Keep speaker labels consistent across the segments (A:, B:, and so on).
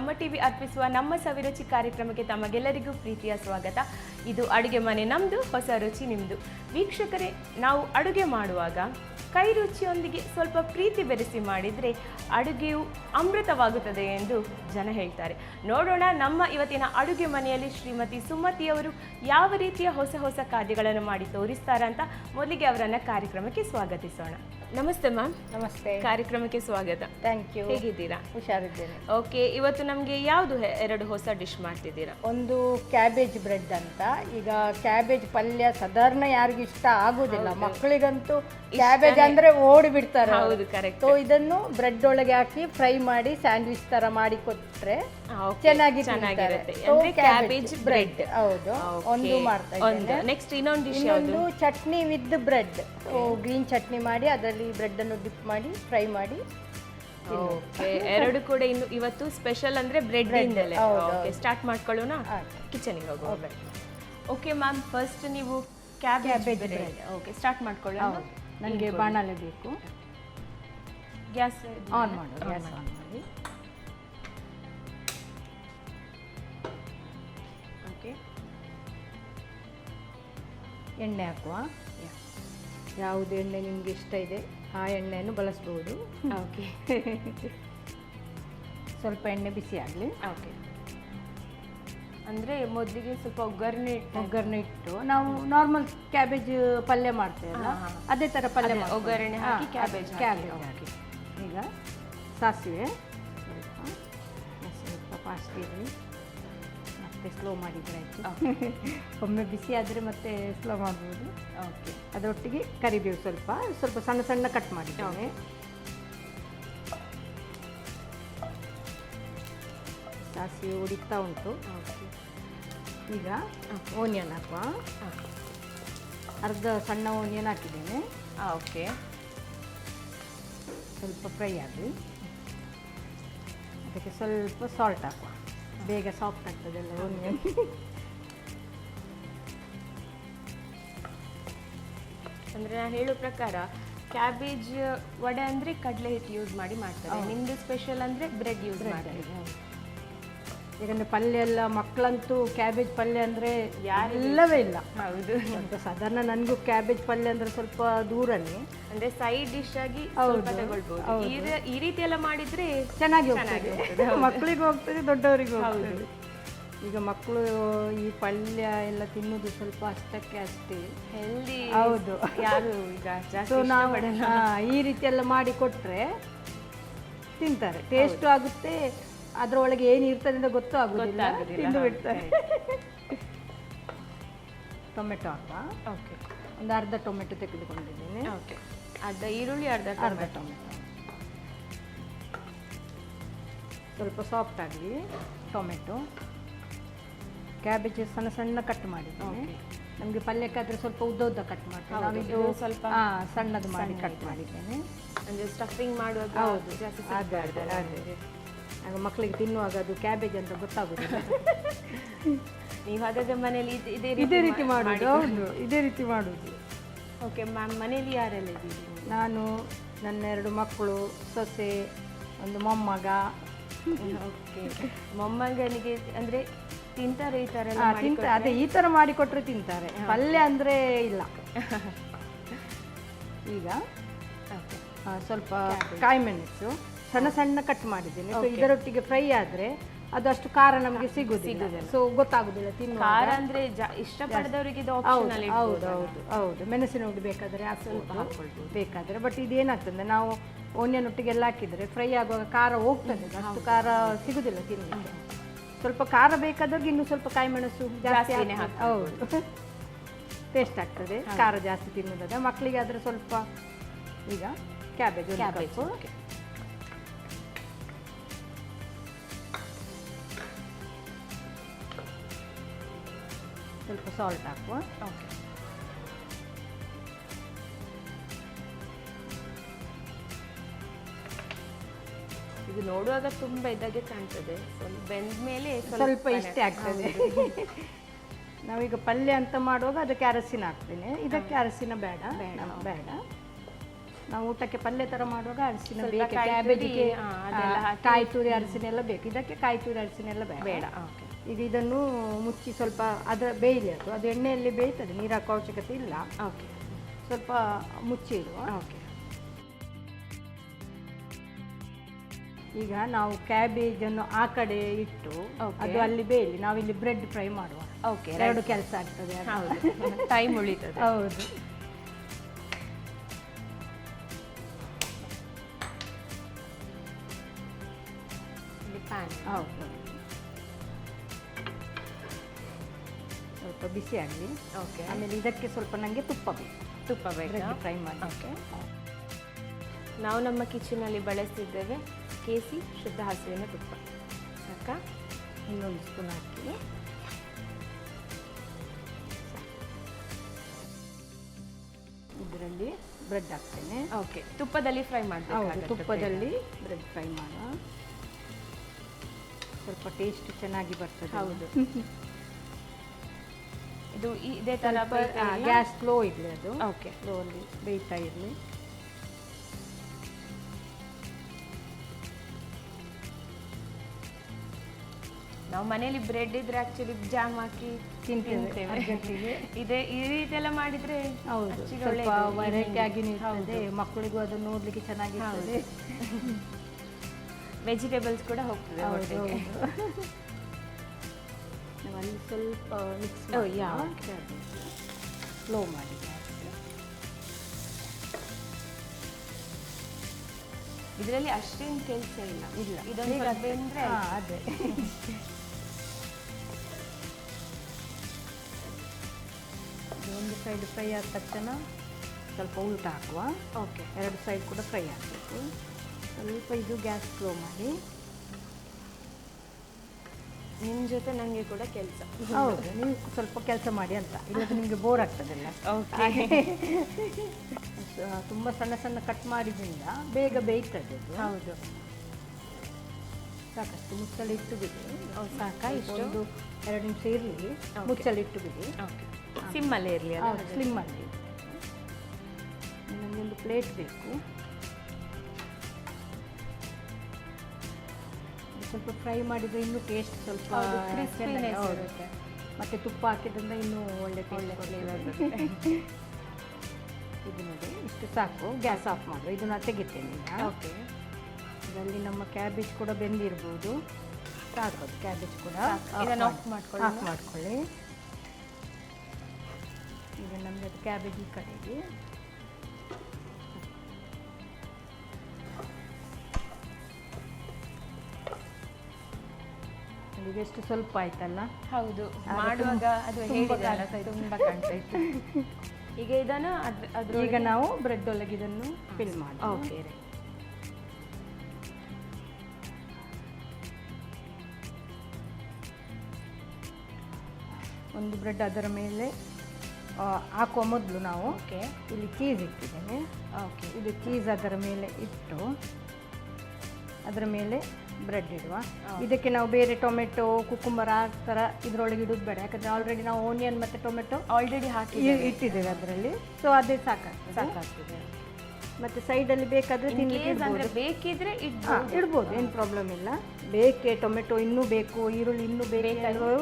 A: ನಮ್ಮ ಟಿವಿ ಅರ್ಪಿಸುವ ನಮ್ಮ ಸವಿರುಚಿ ಕಾರ್ಯಕ್ರಮಕ್ಕೆ ತಮಗೆಲ್ಲರಿಗೂ ಪ್ರೀತಿಯ ಸ್ವಾಗತ. ಇದು ಅಡುಗೆ ಮನೆ ನಮ್ಮದು ಹೊಸ ರುಚಿ ನಿಮ್ಮದು ವೀಕ್ಷಕರೇ, ನಾವು ಅಡುಗೆ ಮಾಡುವಾಗ ಕೈ ರುಚಿಯೊಂದಿಗೆ ಸ್ವಲ್ಪ ಪ್ರೀತಿ ಬೆರೆಸಿ ಮಾಡಿದರೆ ಅಡುಗೆಯು ಅಮೃತವಾಗುತ್ತದೆ ಎಂದು ಜನ ಹೇಳ್ತಾರೆ. ನೋಡೋಣ ನಮ್ಮ ಇವತ್ತಿನ ಅಡುಗೆ ಮನೆಯಲ್ಲಿ ಶ್ರೀಮತಿ ಸುಮತಿಯವರು ಯಾವ ರೀತಿಯ ಹೊಸ ಹೊಸ ಖಾದ್ಯಗಳನ್ನು ಮಾಡಿ ತೋರಿಸ್ತಾರಂತ ಮೊದಲಿಗೆ ಅವರನ್ನು ಕಾರ್ಯಕ್ರಮಕ್ಕೆ ಸ್ವಾಗತಿಸೋಣ. ನಮಸ್ತೆ ಮ್ಯಾಮ್.
B: ನಮಸ್ತೆ.
A: ಕಾರ್ಯಕ್ರಮಕ್ಕೆ ಸ್ವಾಗತ.
B: ಥ್ಯಾಂಕ್ ಯು
A: ಹೇಗಿದ್ದೀರಾ?
B: ಹುಷಾರಿದ್ದೇನೆ.
A: ಓಕೆ ಇವತ್ತು ನಮಗೆ ಯಾವುದು ಎರಡು ಹೊಸ ಡಿಶ್ ಮಾಡ್ತಿದ್ದೀರಾ?
B: ಒಂದು ಕ್ಯಾಬೇಜ್ ಬ್ರೆಡ್ ಅಂತ. ಈಗ ಕ್ಯಾಬೇಜ್ ಪಲ್ಯ ಸಾಧಾರಣ ಯಾರಿಗೂ ಇಷ್ಟ ಆಗುದಿಲ್ಲ. ಮಕ್ಕಳಿಗಂತೂ ಕ್ಯಾಬೇಜ್ ಅಂದ್ರೆ ಓಡಿ ಬಿಡ್ತಾರೆ
A: ಹೌದು ಕರೆಕ್ಟ್
B: ಸೊ ಇದನ್ನು ಬ್ರೆಡ್ ಒಳಗೆ ಹಾಕಿ ಫ್ರೈ ಮಾಡಿ ಸ್ಯಾಂಡ್ವಿಚ್ ತರ ಮಾಡಿ ಕೊಟ್ರೆ ಚೆನ್ನಾಗಿ
A: ಚೆನ್ನಾಗಿರುತ್ತೆ. ಅಂದ್ರೆ ಕ್ಯಾಬೇಜ್ ಬ್ರೆಡ್
B: ಹೌದು. ಒಂದು ಮಾಡ್ತಾ ಇದ್ದೇನೆ.
A: ನೆಕ್ಸ್ಟ್ ಇನ್ನೊಂದು ಡಿಶ್ ಯಾವುದು?
B: Chutney with bread green chutney ಮಾಡಿ ಅದರಲ್ಲಿ ಬ್ರೆಡ್ ಅನ್ನು ಡಿಪ್ ಮಾಡಿ ಫ್ರೈ ಮಾಡಿ
A: ಓಕೆ ಎರಡು ಕೂಡ ಇನ್ನು ಇವತ್ತು ಸ್ಪೆಷಲ್ ಅಂದ್ರೆ ಬ್ರೆಡ್ ಇಂದಲೇ. ಓಕೆ ಸ್ಟಾರ್ಟ್ ಮಾಡ್ಕೊಳ್ಳೋಣ?
B: ಕಿಚನ್
A: ಕಿಚನಿಗೆ ಹೋಗೋಣ. ಓಕೆ ಮ್ಯಾಮ್ ಫಸ್ಟ್ ನೀವು ಕ್ಯಾಬೇಜ್ ಬ್ರೆಡ್ ಓಕೆ ಸ್ಟಾರ್ಟ್ ಮಾಡ್ಕೊಳ್ಳೋಣ.
B: ನನಗೆ ಬಾಣಲೆ ಬೇಕು.
A: ಗ್ಯಾಸ್
B: ಆನ್ ಮಾಡು ಗ್ಯಾಸ್ ಆನ್ ಮಾಡಿ. ಎಣ್ಣೆ ಹಾಕುವ? ಯಾವುದು ಎಣ್ಣೆ ನಿಮಗೆ ಇಷ್ಟ ಇದೆ? ಆ ಎಣ್ಣೆಯನ್ನು ಬಳಸ್ಬೋದು.
A: ಓಕೆ.
B: ಸ್ವಲ್ಪ ಎಣ್ಣೆ ಬಿಸಿ ಆಗಲಿ.
A: ಓಕೆ. ಅಂದರೆ ಮೊದಲಿಗೆ ಸ್ವಲ್ಪ ಒಗ್ಗರಣೆ ಇಟ್ಟು.
B: ಒಗ್ಗರಣೆ ಇಟ್ಟು. ನಾವು ನಾರ್ಮಲ್ ಕ್ಯಾಬೇಜ್ ಪಲ್ಯ ಮಾಡ್ತೇವಲ್ಲ. ಅದೇ ಥರ ಪಲ್ಯ.
A: ಒಗ್ಗರಣೆ
B: ಹಾ,
A: ಹಾಕಿ ಕ್ಯಾಬೇಜ್
B: ಕ್ಯಾಬೇಜ್ ಹಾಕಿ. ಈಗ ಸಾಸಿವೆ. ಸ್ವಲ್ಪ ಸ್ವಲ್ಪ ಪಾಸ್ಟ್ ಇರಲಿ ಮತ್ತೆ ಸ್ಲೋ ಮಾಡಿದರೆ ಆಯಿತು. ಒಮ್ಮೆ ಬಿಸಿ ಆದರೆ ಮತ್ತೆ ಸ್ಲೋ ಮಾಡ್ಬೋದು.
A: ಓಕೆ
B: ಅದರೊಟ್ಟಿಗೆ ಕರಿಬೇವು ಸ್ವಲ್ಪ ಸ್ವಲ್ಪ ಸಣ್ಣ ಸಣ್ಣ ಕಟ್ ಮಾಡಿದ್ದೇನೆ. ಸಾಸಿವೆ ಉಡಿತಾ ಉಂಟು.
A: ಓಕೆ
B: ಈಗ ಓನಿಯನ್ ಹಾಕುವ. ಅರ್ಧ ಸಣ್ಣ ಓನಿಯನ್ ಹಾಕಿದ್ದೇನೆ.
A: ಓಕೆ
B: ಸ್ವಲ್ಪ ಫ್ರೈ ಆಗಲಿ ಅದಕ್ಕೆ ಸ್ವಲ್ಪ ಸಾಲ್ಟ್ ಹಾಕುವ. ಬೇಗ ಸಾಫ್ಟ್ ಆಗ್ತದೆಲ್ಲ ಓನಿಯನ್
A: ಅಂದ್ರೆ ನಾನು ಹೇಳೋ ಪ್ರಕಾರ ಕ್ಯಾಬೇಜ್ ವಡೆ ಅಂದ್ರೆ ಕಡಲೆ ಹಿಟ್ಟು ಯೂಸ್ ಮಾಡಿ ಮಾಡ್ತಾರೆ. ನಿಮ್ಮದು ಸ್ಪೆಷಲ್ ಅಂದ್ರೆ ಬ್ರೆಡ್ ಯೂಸ್ ಮಾಡ್ತಾರೆ
B: ಯಾಕಂದ್ರೆ ಪಲ್ಯ ಎಲ್ಲ ಮಕ್ಕಳಂತೂ ಕ್ಯಾಬೇಜ್ ಪಲ್ಯ ಅಂದರೆ ಯಾರೆಲ್ಲವೇ ಇಲ್ಲ.
A: ಹೌದು.
B: ಸ್ವಲ್ಪ ಸಾಧಾರಣ ನನಗೂ ಕ್ಯಾಬೇಜ್ ಪಲ್ಯ ಅಂದರೆ ಸ್ವಲ್ಪ ದೂರನೇ.
A: ಅಂದ್ರೆ ಸೈಡ್ ಡಿಶ್ ಆಗಿ ಈ ರೀತಿ ಎಲ್ಲ ಮಾಡಿದ್ರೆ
B: ಚೆನ್ನಾಗಿ ಹೋಗ್ತದೆ. ಮಕ್ಕಳಿಗೂ ಹೋಗ್ತದೆ. ದೊಡ್ಡವರಿಗೂ ಹೋಗ್ತದೆ. ಈಗ ಮಕ್ಕಳು ಈ ಪಲ್ಯ ಎಲ್ಲ ತಿನ್ನುವುದು ಸ್ವಲ್ಪ ಅಷ್ಟಕ್ಕೆ ಅಷ್ಟೇ.
A: ಹೆಲ್ದಿ
B: ಹೌದು.
A: ಯಾರು ಈಗ
B: ಈ ರೀತಿ ಎಲ್ಲ ಮಾಡಿ ಕೊಟ್ರೆ ತಿಂತಾರೆ. ಟೇಸ್ಟು ಆಗುತ್ತೆ. ಅದರೊಳಗೆ ಏನು ಇರ್ತದೆ ಅಂತ ಗೊತ್ತೂ ಆಗುದಿಲ್ಲ
A: ಗೊತ್ತಾಗುದಿಲ್ಲ,
B: ತಿಂದು ಬಿಡ್ತಾರೆ. ಟೊಮೆಟೊ ಹಾಕುವ
A: ಓಕೆ.
B: ಒಂದು ಅರ್ಧ ಟೊಮೆಟೊ ತೆಗೆದುಕೊಂಡಿದ್ದೇನೆ.
A: ಓಕೆ. ಅರ್ಧ ಈರುಳ್ಳಿ ಅರ್ಧ
B: ಅರ್ಧ ಟೊಮೆಟೊ. ಸ್ವಲ್ಪ ಸಾಫ್ಟ್ ಆಗಲಿ ಟೊಮೆಟೊ. ಕ್ಯಾಬೇಜ್ ಸಣ್ಣ ಸಣ್ಣ ಕಟ್ ಮಾಡಿದ್ದೇನೆ. ನಮಗೆ ಪಲ್ಯಕ್ಕಾದ್ರೆ ಸ್ವಲ್ಪ ಉದ್ದ ಉದ್ದ ಕಟ್ ಮಾಡ್ತೀವಿ
A: ಹೌದು,
B: ನಾವಿದು
A: ಇದು ಸ್ವಲ್ಪ
B: ಸಣ್ಣದು ಮಾಡಿ ಕಟ್ ಮಾಡಿದ್ದೇನೆ.
A: ಅಂದರೆ ಸ್ಟಫಿಂಗ್ ಮಾಡುವಾಗ
B: ಹೌದು.
A: ಜಾಸ್ತಿ
B: ಅದೇ ಅದೇ ಅದೇ. ಆಗ ಮಕ್ಕಳಿಗೆ ತಿನ್ನುವಾಗ ಅದು ಕ್ಯಾಬೇಜ್ ಅಂತ ಗೊತ್ತಾಗುತ್ತೆ
A: ನೀವು ಹಾಗಾದ್ರೆ ಮನೇಲಿ ಇದ್- ಇದೇ
B: ಇದೇ ರೀತಿ ಮಾಡೋದು ಹೌದು. ಇದೇ ರೀತಿ ಮಾಡೋದು.
A: ಓಕೆ ಮ್ಯಾಮ್ ಮನೇಲಿ ಯಾರೆಲ್ಲ ಇದ್ದೀರಿ?
B: ನಾನು ನನ್ನ ಎರಡು ಮಕ್ಕಳು ಸೊಸೆ ಒಂದು ಮೊಮ್ಮಗ.
A: ಓಕೆ ಮೊಮ್ಮಗನಿಗೆ ಅಂದ್ರೆ ತಿಂತಾರೆ ಈ ಥರ ಎಲ್ಲ ಮಾಡಿ
B: ತಿಂತಾರೆ. ಅದೇ ಈ ಥರ ಮಾಡಿಕೊಟ್ರೆ ತಿಂತಾರೆ. ಪಲ್ಯ ಅಂದರೆ ಇಲ್ಲ. ಈಗ. ಆ, ಸ್ವಲ್ಪ ಕಾಯಿ ಮೆಣಸು. ಸಣ್ಣ ಸಣ್ಣ ಕಟ್ ಮಾಡಿದ್ದೇನೆ. ಸೊ ಇದರೊಟ್ಟಿಗೆ ಫ್ರೈ ಆದರೆ ಅದು ಅಷ್ಟು ಖಾರ ನಮಗೆ ಸಿಗುದಿಲ್ಲ. ಸೊ ಗೊತ್ತಾಗುದಿಲ್ಲ
A: ಖಾರ ಅಂದ್ರೆ ಜಾ- ಇಷ್ಟಪಡದವರಿಗೆ ಇದು ಆಪ್ಷನಲ್
B: ಹೌದು ಹೌದು ಹೌದು ಮೆಣಸಿನ ಹುಡಿ ಬೇಕಾದರೆ ಹಾಕ್ಬೋದು ಬೇಕಾದರೆ. ಬಟ್ ಇದೇನಾಗ್ತದೆ ನಾವು ಓನಿಯನ್ ಒಟ್ಟಿಗೆಲ್ಲ ಹಾಕಿದರೆ ಫ್ರೈ ಆಗುವಾಗ ಖಾರ ಹೋಗ್ತದೆ. ಅದು. ಅಷ್ಟು ಖಾರ ಸಿಗುದಿಲ್ಲ ತಿನ್ನಲಿಕ್ಕೆ ಸ್ವಲ್ಪ ಖಾರ ಬೇಕಾದವ್ರಿಗೆ ಇನ್ನೂ ಸ್ವಲ್ಪ ಕಾಯಿ ಮೆಣಸು ಜಾಸ್ತಿ
A: ಜಾಸ್ತಿನೇ
B: ಹಾಕ್ಬೋದು. ಹೌದು. ಟೇಸ್ಟ್ ಆಗ್ತದೆ. ಖಾರ ಜಾಸ್ತಿ ತಿನ್ನೋದಾದ್ರೆ ಮಕ್ಕಳಿಗೆ ಆದ್ರೆ ಸ್ವಲ್ಪ ಈಗ ಕ್ಯಾಬೇಜ್ ಕ್ಯಾಬೇಜ್
A: Cabbage,
B: ಕಪ್ಪು
A: okay.
B: ಸ್ವಲ್ಪ ಸಾಲ್ಟ್ ಹಾಕುವ
A: ಓಕೆ ಇದು ನೋಡುವಾಗ ತುಂಬಾ ಇದಾಗೆ ಕಾಣ್ತದೆ. ಸ್ವಲ್ಪ ಬೆಂದ ಮೇಲೆ
B: ಸ್ವಲ್ಪ ಇಷ್ಟೇ ಆಗ್ತದೆ. ನಾವೀಗ ಪಲ್ಯ ಅಂತ ಮಾಡುವಾಗ ಅದಕ್ಕೆ ಅರಸಿನ ಹಾಕ್ತೇನೆ. ಇದಕ್ಕೆ ಅರಸಿನ ಬೇಡ. ಬೇಡ ನಾವು ಊಟಕ್ಕೆ ಪಲ್ಯ ತರ ಮಾಡುವಾಗ
A: ಅರಸಿನ
B: ಬೇಕು
A: ಕಾಯಿ
B: ಕ್ಯಾಬೇಜಿಗೆ ಕಾಯಿ ತುರಿ ಅರಿಶಿನ ಎಲ್ಲ ಬೇಕು. ಇದಕ್ಕೆ ಕಾಯಿ ತುರಿ ಅರಸಿನ ಎಲ್ಲ ಬೇಡ.
A: ಬೇಡ ಓಕೆ
B: ಈಗ ಇದನ್ನು ಮುಚ್ಚಿ ಸ್ವಲ್ಪ ಅದರ ಬೇಯಲಿ ಅದು ಅದು ಎಣ್ಣೆಯಲ್ಲಿ ಬೇಯ್ತದೆ ನೀರು ಹಾಕೋ ಅವಶ್ಯಕತೆ ಇಲ್ಲ.
A: ಓಕೆ.
B: ಸ್ವಲ್ಪ ಮುಚ್ಚಿ ಇಡುವ
A: ಓಕೆ.
B: ಈಗ ನಾವು ಕ್ಯಾಬೇಜನ್ನು ಆ ಕಡೆ ಇಟ್ಟು. ಅದು ಅಲ್ಲಿ ಬೇಯಲಿ ನಾವಿಲ್ಲಿ ಬ್ರೆಡ್ ಫ್ರೈ ಮಾಡುವ.
A: ಓಕೆ
B: ಎರಡು ಕೆಲಸ ಆಗ್ತದೆ
A: ಹೌದು. ಟೈಮ್ ಉಳಿತದೆ.
B: ಹೌದು. ಹೌದು. ಸ್ವಲ್ಪ ಬಿಸಿ ಆಗಲಿ.
A: ಓಕೆ
B: ಆಮೇಲೆ ಇದಕ್ಕೆ ಸ್ವಲ್ಪ ನನಗೆ ತುಪ್ಪ ಬೇಕು.
A: ತುಪ್ಪ ಬೇಕು?
B: ಫ್ರೈ ಮಾಡಿ.
A: ಓಕೆ ನಾವು ನಮ್ಮ ಕಿಚನಲ್ಲಿ ಬಳಸ್ತಿದ್ದೇವೆ ಕೇಸಿ ಶುದ್ಧ ಹಸುವಿನ ತುಪ್ಪ. ಅಕ್ಕ
B: ಇನ್ನೊಂದು ಸ್ಪೂನ್ ಹಾಕಿ. ಇದರಲ್ಲಿ ಬ್ರೆಡ್ ಹಾಕ್ತೇನೆ.
A: ಓಕೆ ತುಪ್ಪದಲ್ಲಿ ಫ್ರೈ ಮಾಡಬೇಕು
B: ತುಪ್ಪದಲ್ಲಿ ಬ್ರೆಡ್ ಫ್ರೈ ಮಾಡೋ ಸ್ವಲ್ಪ ಟೇಸ್ಟ್ ಚೆನ್ನಾಗಿ ಬರ್ತದೆ
A: ಹೌದು. ಇದು ಇದೇ ತರ
B: ಗ್ಯಾಸ್ ಸ್ಲೋ ಇರಲಿ. ಅದು.
A: ಓಕೆ
B: ಸ್ಲೋ ಅಲ್ಲಿ ಬೇಯ್ತಾ ಇರಲಿ.
A: ನಾವು ಮನೇಲಿ ಬ್ರೆಡ್ ಇದ್ರೆ ಆಕ್ಚುಲಿ ಜಾಮ್ ಹಾಕಿ
B: ತಿಂತೇವೆ.
A: ಇದೇ ಈ ರೀತಿ ಎಲ್ಲ ಮಾಡಿದ್ರೆ
B: ಹೌದು. ಸ್ವಲ್ಪ
A: ಒಳ್ಳೆದು.
B: ವೆರೈಟಿ ಆಗಿ ಇರ್ತದೆ ಮಕ್ಕಳಿಗೂ ಅದನ್ನು ನೋಡ್ಲಿಕ್ಕೆ ಚೆನ್ನಾಗಿ
A: ವೆಜಿಟೇಬಲ್ಸ್ ಕೂಡ ಹೋಗ್ತದೆ
B: ಅಲ್ಲಿ ಸ್ವಲ್ಪ ಮಿಕ್ಸ್
A: yeah,
B: ಸ್ಲೋ ಮಾಡಿ
A: ಇದರಲ್ಲಿ ಅಷ್ಟೇನು ಕೆಲಸ ಇಲ್ಲ.
B: ಇಲ್ಲ.
A: ಇದೊಂದು
B: ಅದೇ. ಒಂದು ಸೈಡ್ ಫ್ರೈ ಆದ ತಕ್ಷಣ ಸ್ವಲ್ಪ ಉಲ್ಟ ಹಾಕುವ.
A: ಓಕೆ
B: ಎರಡು ಸೈಡ್ ಕೂಡ ಫ್ರೈ ಆಗಬೇಕು. ಸ್ವಲ್ಪ ಇದು ಗ್ಯಾಸ್ ಸ್ಲೋ ಮಾಡಿ.
A: ನಿಮ್ಮ ಜೊತೆ ನನಗೆ ಕೂಡ ಕೆಲಸ.
B: ಹೌದು ನೀವು ಸ್ವಲ್ಪ ಕೆಲಸ ಮಾಡಿ ಅಂತ. ಇಲ್ಲದ್ರೆ ನಿಮಗೆ ಬೋರ್ ಆಗ್ತದಲ್ಲ.
A: ಓಕೆ
B: ತುಂಬ ಸಣ್ಣ ಸಣ್ಣ ಕಟ್ ಮಾಡಿದ್ರಿಂದ ಬೇಗ ಬೇಯ್ತದೆ
A: ಹೌದು.
B: ಸಾಕಷ್ಟು ಮುಚ್ಚಳಿ ಇಟ್ಟು ಬಿಡಿ
A: ಸಾಕ ಸಾಕಾ ಇಷ್ಟು?
B: ಒಂದು ಎರಡು ನಿಮಿಷ ಇರಲಿ. ಮುಚ್ಚಳಿ ಇಟ್ಟು ಬಿಡಿ
A: ಓಕೆ ಸಿಮ್ಮಲ್ಲೇ ಇರಲಿ ಅಲ್ಲ?
B: ಸ್ಲಿಮ್ ಮಾಡಿ ನನಗೊಂದು ಪ್ಲೇಟ್ ಬೇಕು. ಸ್ವಲ್ಪ ಫ್ರೈ ಮಾಡಿದ್ರೆ ಇನ್ನೂ ಟೇಸ್ಟ್ ಸ್ವಲ್ಪ
A: ಇರುತ್ತೆ.
B: ಮತ್ತೆ ತುಪ್ಪ ಹಾಕಿದ್ರಿಂದ ಇನ್ನೂ ಒಳ್ಳೆ
A: ಒಳ್ಳೆ
B: ಇದು ನೋಡಿ ಇಷ್ಟು ಸಾಕು. ಗ್ಯಾಸ್ ಆಫ್ ಮಾಡು. ಇದನ್ನ ತೆಗಿತೇನೆ
A: ಓಕೆ.
B: ಇದರಲ್ಲಿ ನಮ್ಮ ಕ್ಯಾಬೇಜ್ ಕೂಡ ಬೆಂದಿರ್ಬೋದು. ಸಾಕು. ಅದು ಕ್ಯಾಬೇಜ್ ಕೂಡ
A: ಆಫ್ ಮಾಡ್ಕೊಳ್ಳಿ.
B: ಆಫ್ ಮಾಡ್ಕೊಳ್ಳಿ. ಈಗ ನಮಗೆ ಅದು ಕ್ಯಾಬೇಜ್ ಈ ಕಡೆಗೆ. ಈಗ ಎಷ್ಟು ಸ್ವಲ್ಪ ಆಯ್ತಲ್ಲ?
A: ಹೌದು. ಮಾಡುವಾಗ ಅದು ಹೇಳಿದೆಲ್ಲ
B: ಕಾಣ್ತಾ ಇತ್ತು.
A: ತುಂಬ ಕಾಣ್ತಾ ಇತ್ತು. ಈಗ ಇದನ್ನು ಅದ್ರ ಅದ್ರ
B: ಈಗ ನಾವು ಬ್ರೆಡ್ ಒಳಗೆ ಇದನ್ನು ಫಿಲ್ ಮಾಡಿ
A: ಓಕೆ
B: ಒಂದು ಬ್ರೆಡ್ ಅದರ ಮೇಲೆ ಆ, ಹಾಕುವ ಮೊದಲು ನಾವು
A: ಓಕೆ.
B: ಇಲ್ಲಿ ಚೀಸ್ ಇಟ್ಟಿದ್ದೇನೆ
A: ಓಕೆ.
B: ಇದು ಚೀಸ್ ಅದರ ಮೇಲೆ ಇಟ್ಟು ಅದರ ಮೇಲೆ ಬ್ರೆಡ್ ಇಡುವ. ಇದಕ್ಕೆ ನಾವು ಬೇರೆ ಟೊಮೆಟೊ ಕುಕುಂಬರ ಆ ಥರ ಇದರೊಳಗೆ ಇಡೋದು ಬೇಡ. ಯಾಕಂದರೆ ಆಲ್ರೆಡಿ ನಾವು ಓನಿಯನ್ ಮತ್ತು ಟೊಮೆಟೊ
A: ಆಲ್ರೆಡಿ ಹಾಕಿ
B: ಇಟ್ಟಿದ್ದೇವೆ ಅದರಲ್ಲಿ. ಸೊ ಅದೇ ಸಾಕಾಗ್ತದೆ.
A: ಸಾಕಾಗ್ತದೆ.
B: ಮತ್ತು ಸೈಡಲ್ಲಿ ಬೇಕಾದರೆ ಇಡ್ಬೋದು.
A: ಬೇಕಿದ್ರೆ ಇಡ್ಬೋದು.
B: ಇಡ್ಬೋದು ಏನು ಪ್ರಾಬ್ಲಮ್ ಇಲ್ಲ. ಬೇಕೆ ಟೊಮೆಟೊ ಇನ್ನೂ ಬೇಕು ಈರುಳ್ಳಿ ಇನ್ನೂ ಬೇಕು
A: ಬೇಕಾದ್ರೆ-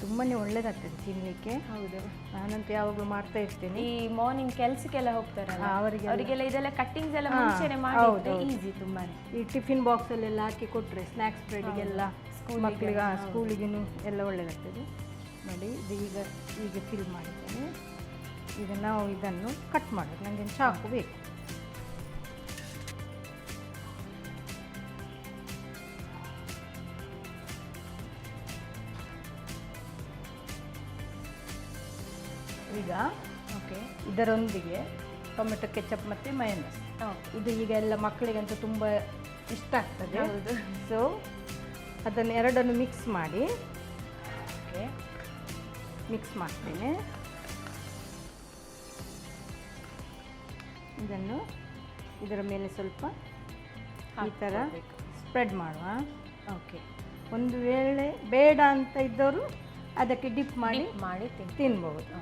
B: ತುಂಬಾ ಒಳ್ಳೇದಾಗ್ತದೆ ತಿನ್ನಲಿಕ್ಕೆ
A: ಹೌದು.
B: ನಾನಂತೂ ಯಾವಾಗಲೂ ಮಾಡ್ತಾ ಇರ್ತೇನೆ.
A: ಈ ಮಾರ್ನಿಂಗ್ ಕೆಲ್ಸಕ್ಕೆಲ್ಲ ಹೋಗ್ತಾರಲ್ಲ
B: ಅವರಿಗೆ ಅವರಿಗೆಲ್ಲ-
A: ಇದೆಲ್ಲ ಕಟ್ಟಿಂಗ್ಸ್ ಎಲ್ಲ ಮುಂಚೆನೆ ಮಾಡಿದ್ರೆ. ಈಸಿ ತುಂಬಾನೇ.
B: ಈ ಟಿಫಿನ್ ಬಾಕ್ಸಲ್ಲೆಲ್ಲ ಹಾಕಿ ಕೊಟ್ರೆ ಸ್ನಾಕ್ಸ್ ಬ್ರೆಡ್ಗೆಲ್ಲ
A: ಸ್ಕೂಲ್
B: ಮಕ್ಕಳಿಗೆ. ಸ್ಕೂಲಿಗೂ ಎಲ್ಲ ಒಳ್ಳೇದಾಗ್ತದೆ. ನೋಡಿ ಇದು ಈಗ ಈಗ ಫಿಲ್ ಮಾಡಿದ್ದೇನೆ. ಈಗ ನಾವು ಇದನ್ನು ಕಟ್ ಮಾಡೋದು. ನನಗೆ ಚಾಕು ಬೇಕು. ಈಗ
A: ಓಕೆ
B: ಇದರೊಂದಿಗೆ ಟೊಮೆಟೊ ಕೆಚಪ್ ಮತ್ತು ಮಯನಸ್. ಇದು ಈಗ ಎಲ್ಲ ಮಕ್ಕಳಿಗಂತೂ ತುಂಬ ಇಷ್ಟ ಆಗ್ತದೆ.
A: ಹೌದು.
B: ಸೊ ಅದನ್ನು ಎರಡನ್ನು ಮಿಕ್ಸ್ ಮಾಡಿ.
A: ಓಕೆ
B: ಮಿಕ್ಸ್ ಮಾಡ್ತೇನೆ. ಇದನ್ನು ಇದರ ಮೇಲೆ ಸ್ವಲ್ಪ ಈ ಥರ ಸ್ಪ್ರೆಡ್ ಮಾಡುವ.
A: ಓಕೆ
B: ಒಂದು ವೇಳೆ ಬೇಡ ಅಂತ ಇದ್ದವರು ಅದಕ್ಕೆ ಡಿಪ್ ಮಾಡಿ
A: ಮಾಡಿ ತಿನ್
B: ತಿನ್ಬಹುದು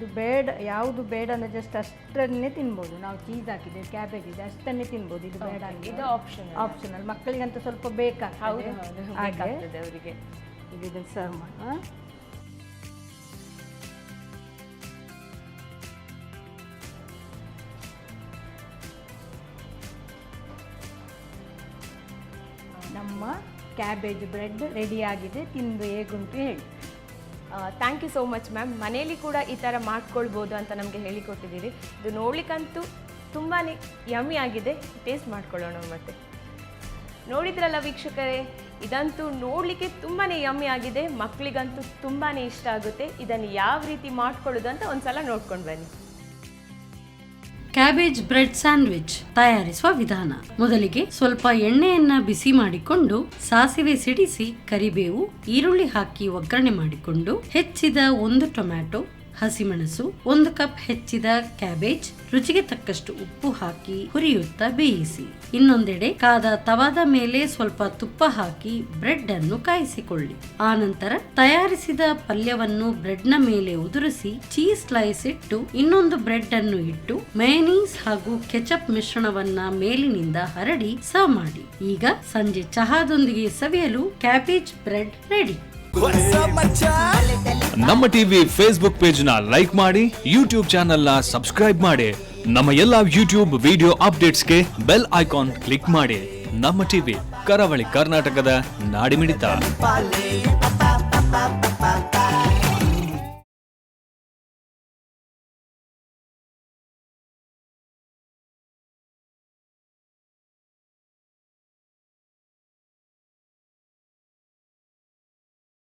B: ಇದು ಬೇಡ ಯಾವುದು ಬೇಡ ಅಂದರೆ ಜಸ್ಟ್ ಅಷ್ಟನ್ನೇ ತಿನ್ಬೋದು. ನಾವು ಚೀಸ್ ಹಾಕಿದ್ದೇವೆ ಕ್ಯಾಬೇಜ್ ಇದೆ ಅಷ್ಟನ್ನೇ ತಿನ್ಬೋದು. ಇದು ಬೇಡ
A: ಇದು ಆಪ್ಷನ್
B: ಆಪ್ಷನಲ್ ಮಕ್ಕಳಿಗಂತ ಸ್ವಲ್ಪ ಬೇಕಾಗ್ತದೆ. ಹಾಗೆ.
A: ಅವರಿಗೆ.
B: ಈಗ ಇದನ್ನು ಸರ್ವ್ ಮಾಡುವ ನಮ್ಮ ಕ್ಯಾಬೇಜ್ ಬ್ರೆಡ್ ರೆಡಿ ಆಗಿದೆ. ತಿಂದು ಹೇಗುಂಟು ಹೇಳಿ.
A: Thank you so much ma'am ಮನೇಲಿ ಕೂಡ ಈ ಥರ ಮಾಡ್ಕೊಳ್ಬೋದು ಅಂತ ನಮಗೆ ಹೇಳಿಕೊಟ್ಟಿದ್ದೀರಿ ಇದು ನೋಡ್ಲಿಕ್ಕಂತೂ ತುಂಬಾ ಯಮ್ಮಿ ಆಗಿದೆ. ಟೇಸ್ಟ್ ಮಾಡ್ಕೊಳ್ಳೋಣ ಮತ್ತೆ. ನೋಡಿದ್ರಲ್ಲ ವೀಕ್ಷಕರೇ, ಇದಂತೂ ನೋಡಲಿಕ್ಕೆ ತುಂಬಾ ಯಮ್ಮಿ ಆಗಿದೆ. ಮಕ್ಕಳಿಗಂತೂ ತುಂಬಾ ಇಷ್ಟ ಆಗುತ್ತೆ. ಇದನ್ನು ಯಾವ ರೀತಿ ಮಾಡ್ಕೊಳ್ಳೋದು ಅಂತ ಒಂದ್ಸಲ ನೋಡ್ಕೊಂಡು ಬನ್ನಿ.
C: ಕ್ಯಾಬೇಜ್ ಬ್ರೆಡ್ ಸ್ಯಾಂಡ್ವಿಚ್ ತಯಾರಿಸುವ ವಿಧಾನ. ಮೊದಲಿಗೆ ಸ್ವಲ್ಪ ಎಣ್ಣೆಯನ್ನ ಬಿಸಿ ಮಾಡಿಕೊಂಡು ಸಾಸಿವೆ ಸಿಡಿಸಿ ಕರಿಬೇವು, ಈರುಳ್ಳಿ ಹಾಕಿ ಒಗ್ಗರಣೆ ಮಾಡಿಕೊಂಡು ಹೆಚ್ಚಿದ ಒಂದು ಟೊಮ್ಯಾಟೊ ಹಸಿಮೆಣಸು, ಒಂದು ಕಪ್ ಹೆಚ್ಚಿದ ಕ್ಯಾಬೇಜ್, ರುಚಿಗೆ ತಕ್ಕಷ್ಟು ಉಪ್ಪು ಹಾಕಿ ಹುರಿಯುತ್ತಾ ಬೇಯಿಸಿ. ಇನ್ನೊಂದೆಡೆ ಕಾದ ತವಾದ ಮೇಲೆ ಸ್ವಲ್ಪ ತುಪ್ಪ ಹಾಕಿ ಬ್ರೆಡ್ ಅನ್ನು ಕಾಯಿಸಿಕೊಳ್ಳಿ. ಆನಂತರ ತಯಾರಿಸಿದ ಪಲ್ಯವನ್ನು ಬ್ರೆಡ್ನ ಮೇಲೆ ಉದುರಿಸಿ ಚೀಸ್ ಸ್ಲೈಸ್ ಇಟ್ಟು ಇನ್ನೊಂದು ಬ್ರೆಡ್ ಅನ್ನು ಇಟ್ಟು ಮೇನೀಸ್ ಹಾಗೂ ಕೆಚಪ್ ಮಿಶ್ರಣವನ್ನ ಮೇಲಿನಿಂದ ಹರಡಿ ಸರ್ವ್ ಮಾಡಿ. ಈಗ ಸಂಜೆ ಚಹಾದೊಂದಿಗೆ ಸವಿಯಲು ಕ್ಯಾಬೇಜ್ ಬ್ರೆಡ್ ರೆಡಿ.
D: ನಮ್ಮ ಟಿವಿ ಫೇಸ್ಬುಕ್ ಪೇಜ್ನ ಲೈಕ್ ಮಾಡಿ, ಯೂಟ್ಯೂಬ್ ಚಾನೆಲ್ನ ಸಬ್ಸ್ಕ್ರೈಬ್ ಮಾಡಿ, ನಮ್ಮ ಎಲ್ಲಾ ಯೂಟ್ಯೂಬ್ ವಿಡಿಯೋ ಅಪ್ಡೇಟ್ಸ್ಗೆ ಬೆಲ್ ಐಕಾನ್ ಕ್ಲಿಕ್ ಮಾಡಿ. ನಮ್ಮ ಟಿವಿ ಕರಾವಳಿ ಕರ್ನಾಟಕದ ನಾಡಿಮಿಡಿತ.